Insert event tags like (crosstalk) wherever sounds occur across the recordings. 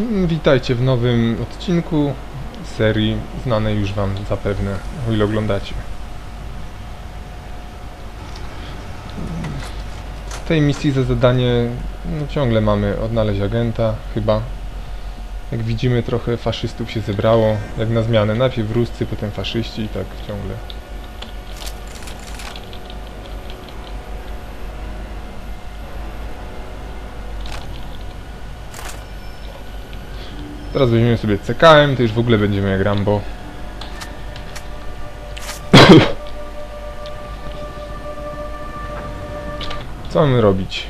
Mm, Witajcie w nowym odcinku serii znanej już Wam zapewne, o ile oglądacie. W tej misji za zadanie no, ciągle mamy odnaleźć agenta, chyba. Jak widzimy trochę faszystów się zebrało, jak na zmianę. Najpierw Ruscy, potem faszyści i tak ciągle. Teraz weźmiemy sobie CKM, to już w ogóle będziemy jak Rambo. (coughs) Co mamy robić?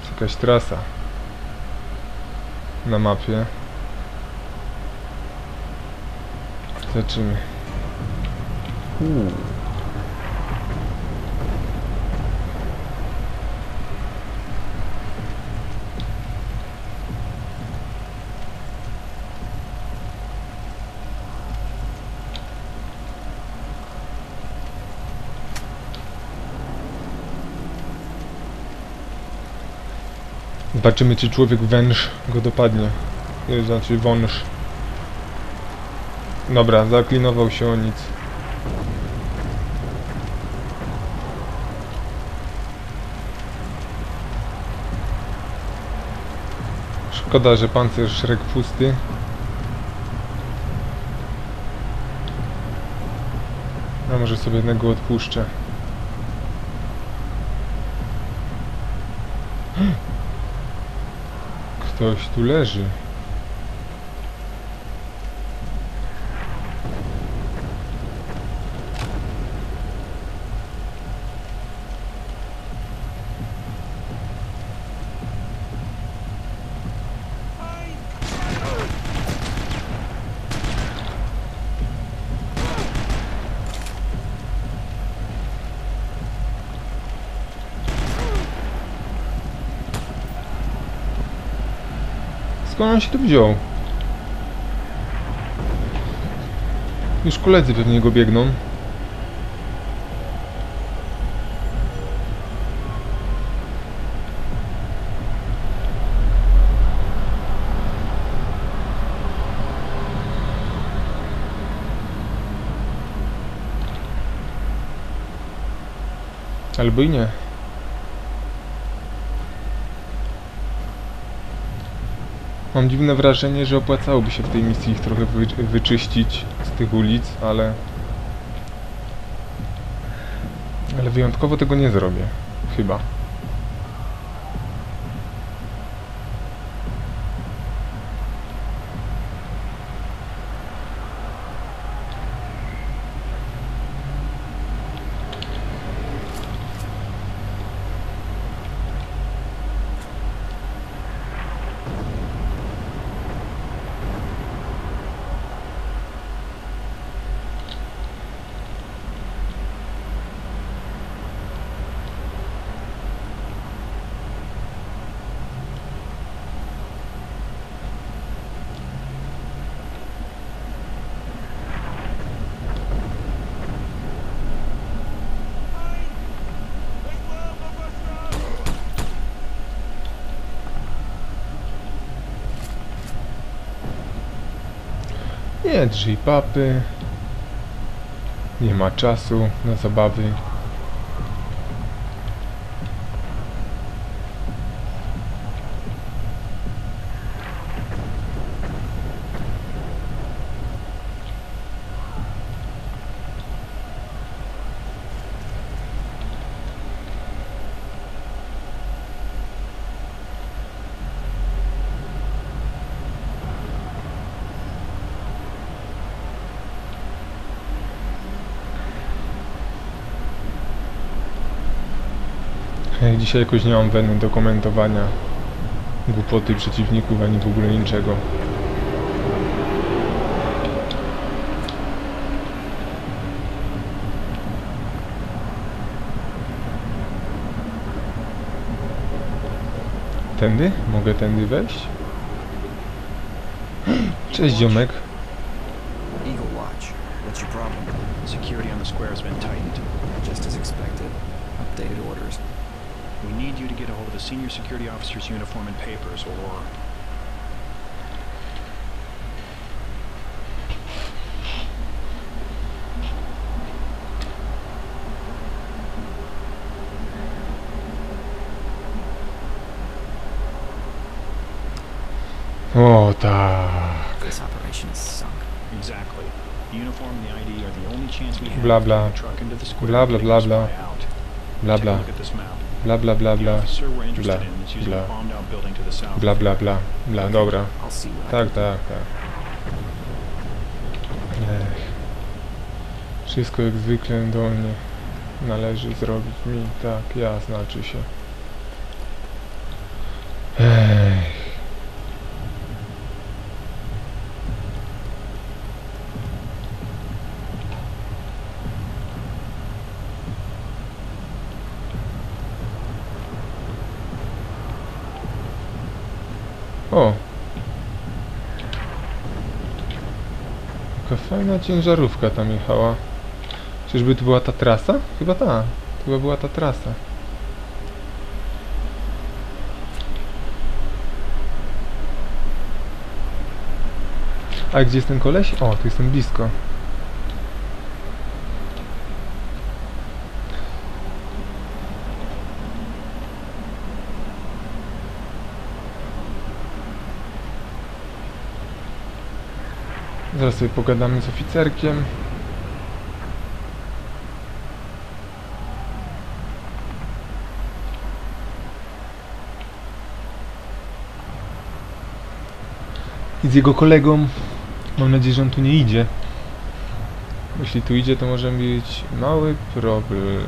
Jest jakaś trasa na mapie. Zobaczymy. Zobaczymy, czy człowiek węż go dopadnie. To znaczy wąż. Dobra, zaklinował się o nic. Szkoda, że pancerz szrek pusty. A może sobie jednego odpuszczę. Ktoś tu leży. Skąd on się tu wziął? Już koledzy pewnie go biegną. Albo i nie. Mam dziwne wrażenie, że opłacałoby się w tej misji ich trochę wy wyczyścić z tych ulic, ale... Ale wyjątkowo tego nie zrobię. Chyba. Nie drzyj papy. Nie ma czasu na zabawy. Dzisiaj jakoś nie mam weny do komentowania głupoty przeciwników, ani w ogóle niczego. Tędy? Mogę tędy wejść? Cześć ziomek. Eagle Watch. What's your problem? Security on the square has been tightened. Just as expected. Updated orders. We need you to get a hold of the senior security officer's uniform and papers, or O tak. This operation is sunk. exactly. The uniform and the ID are the only chance we have Blah, to blah. get the truck into the square. Blah, and blah, getting blah, this blah. guy out. Bla Take a look at this map. Bla bla bla bla. officer we're interested blah, in is using blah. a bombed out building to the south. Bla bla bla. Bla, dobra. Tak, tak, tak. Ech. Wszystko jak zwykle do mnie należy zrobić mi. Tak, ja znaczy się. O! Jaka fajna ciężarówka tam jechała. Czyżby to była ta trasa? Chyba ta. To chyba była ta trasa. A gdzie jest ten koleś? O, tu jestem blisko. Zaraz sobie pogadamy z oficerkiem. I z jego kolegą. Mam nadzieję, że on tu nie idzie. Jeśli tu idzie, to może być mały problem.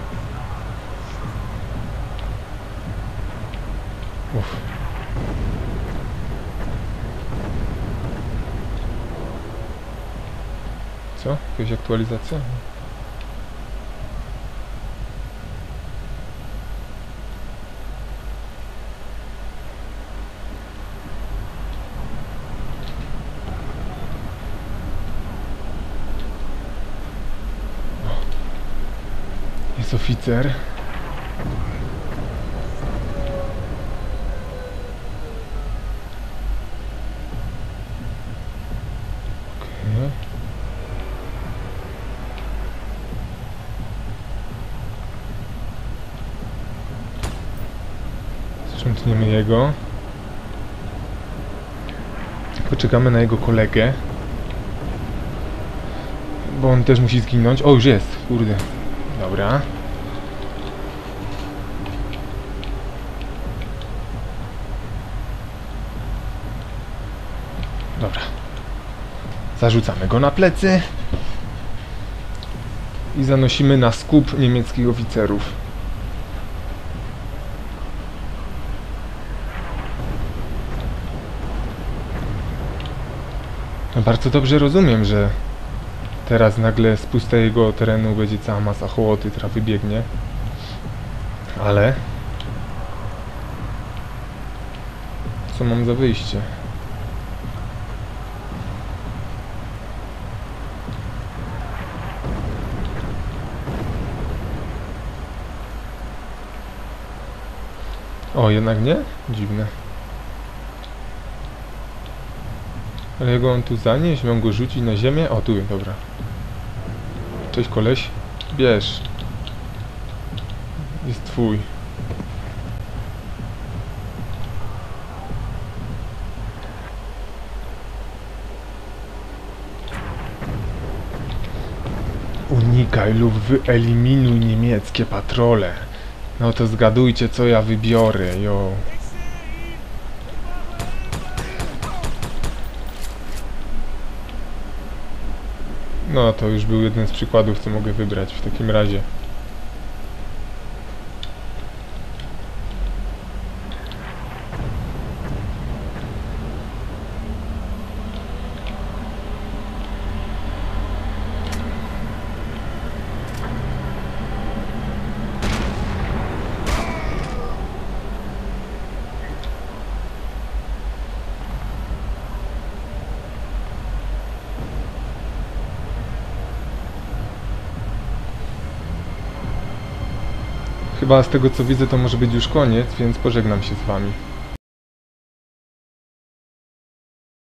Co? Jakaś aktualizacja? Jest oficer. Sprzątniemy jego. Poczekamy na jego kolegę. Bo on też musi zginąć. O, już jest. Kurde. Dobra. Dobra. Zarzucamy go na plecy. I zanosimy na skup niemieckich oficerów. Bardzo dobrze rozumiem, że teraz nagle z pustego terenu będzie cała masa hołoty, która wybiegnie. Ale... Co mam za wyjście? O, jednak nie? Dziwne. Ale go mam tu zanieść? Mam go rzucić na ziemię? O, tu, dobra. Cześć koleś. Bierz. Jest twój. Unikaj lub wyeliminuj niemieckie patrole. No to zgadujcie, co ja wybiorę, jo. No, to już był jeden z przykładów, co mogę wybrać w takim razie. Chyba z tego co widzę to może być już koniec, więc pożegnam się z wami.